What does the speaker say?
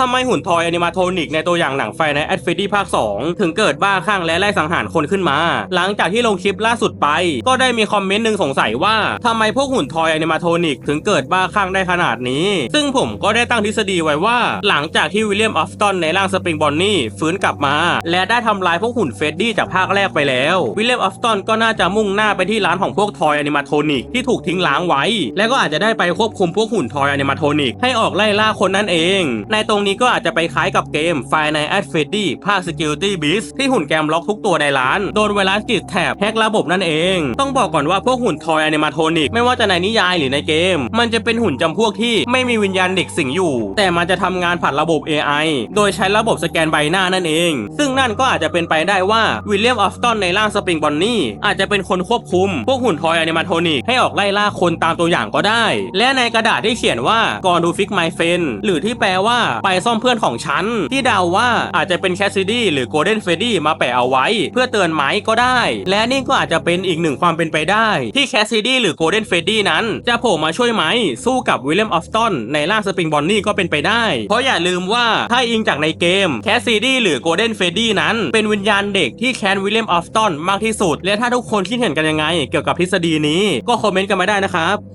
ทำไมหุ่นทอยแอนิมาโทนิกในตัวอย่างหนังไฟในแอดเฟดี้ภาค 2 ถึงเกิดบ้าคลั่งและไล่สังหารคนขึ้นมา หลังจากที่ลงคลิปล่าสุดไป ก็ได้มีคอมเมนต์หนึ่งสงสัยว่าทำไมพวกหุ่นทอยแอนิมาโทนิกถึงเกิดบ้าคลั่งได้ขนาดนี้ ซึ่งผมก็ได้ตั้งทฤษฎีไว้ว่า หลังจากที่วิลเลียมออฟตันในร่างสปริงบอนนี่ฟื้นกลับมา และได้ทำลายพวกหุ่นเฟดดี้จากภาคแรกไปแล้ววิลเลียมออฟตันก็น่าจะมุ่งหน้าไปที่ร้านของพวกทอยแอนิมาโทนิกที่ถูกทิ้งล้างไว้ และก็อาจจะได้ไปควบคุมพวกหุ่นทอยแอนิมาโทนิกให้ออกไล่ล่าคนนั่นเอง ในตรงนี้ก็อาจจะไปคล้ายกับเกมไฟในแอดเฟดดี้ภาค Security Beast ที่หุ่นแกมล็อกทุกตัวในร้าน โดนไวรัสกิดแถบแฮกระบบนั่นเอง ต้องบอกก่อนว่าพวกหุ่นทอยแอนิมาโทนิกไม่ว่าจะในนิยายหรือในเกม มันจะเป็นหุ่นจำพวกที่ไม่มีวิญญาณเด็กสิงอยู่ แต่มันจะทำงานผ่านระบบ AI โดยใช้ระบบสแกนใบหน้านั่นเอง ซึ่งนั่นก็อาจจะเป็นไปได้ว่าวิลเลียมออฟตันในร่างสปริงบอนนี่อาจจะเป็นคนควบคุม พวกหุ่นทอยแอนิมาโทนิกให้ออกไล่ล่าคนตามตัวอย่างก็ได้ และในกระดาษที่เขียนว่าก่อนดูฟิกไมเฟนหรือที่แปลว่าไปซ่อมเพื่อนของฉัน ที่เดาว่าอาจจะเป็นแคสซิดี้หรือโกลเด้นเฟดดี้มาแปะเอาไว้ เพื่อเตือนไหมก็ได้ และนี่ก็อาจจะเป็นอีกหนึ่งความเป็นไปได้ ที่แคสซิดี้หรือโกลเด้นเฟดดี้นั้น จะโผล่มาช่วยไหมสู้กับวิลเลียมออฟตันในร่างสปริงบอนนี่ก็เป็นไปได้ เพราะอย่าลืมว่าถ้าอิงจากในเกมแคสซิดี้หรือโกลเด้นเฟดดี้นั้น เป็นวิญญาณเด็กที่แค้นวิลเลียมออฟตันมากที่สุด และถ้าทุกคนคิดเห็นกันยังไง เกี่ยวกับทฤษฎีนี้ก็คอมเมนต์กันมาได้นะครับ